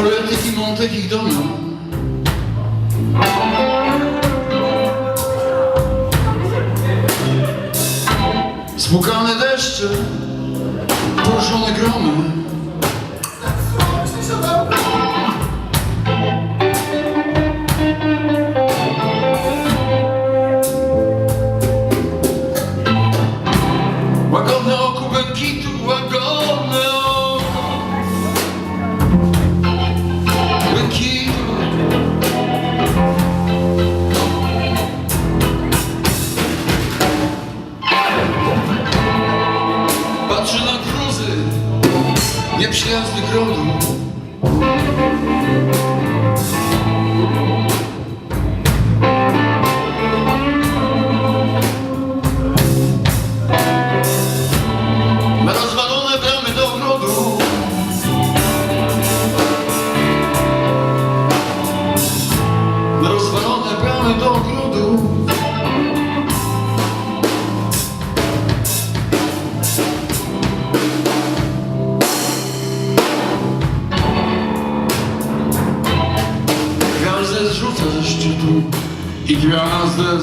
Capulety i Montek ich domu Spłukane deszcze Poruszone gromy Patrzy na gruzy nieprzyjaznych rodu. Ich höre aus der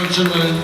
kończymy.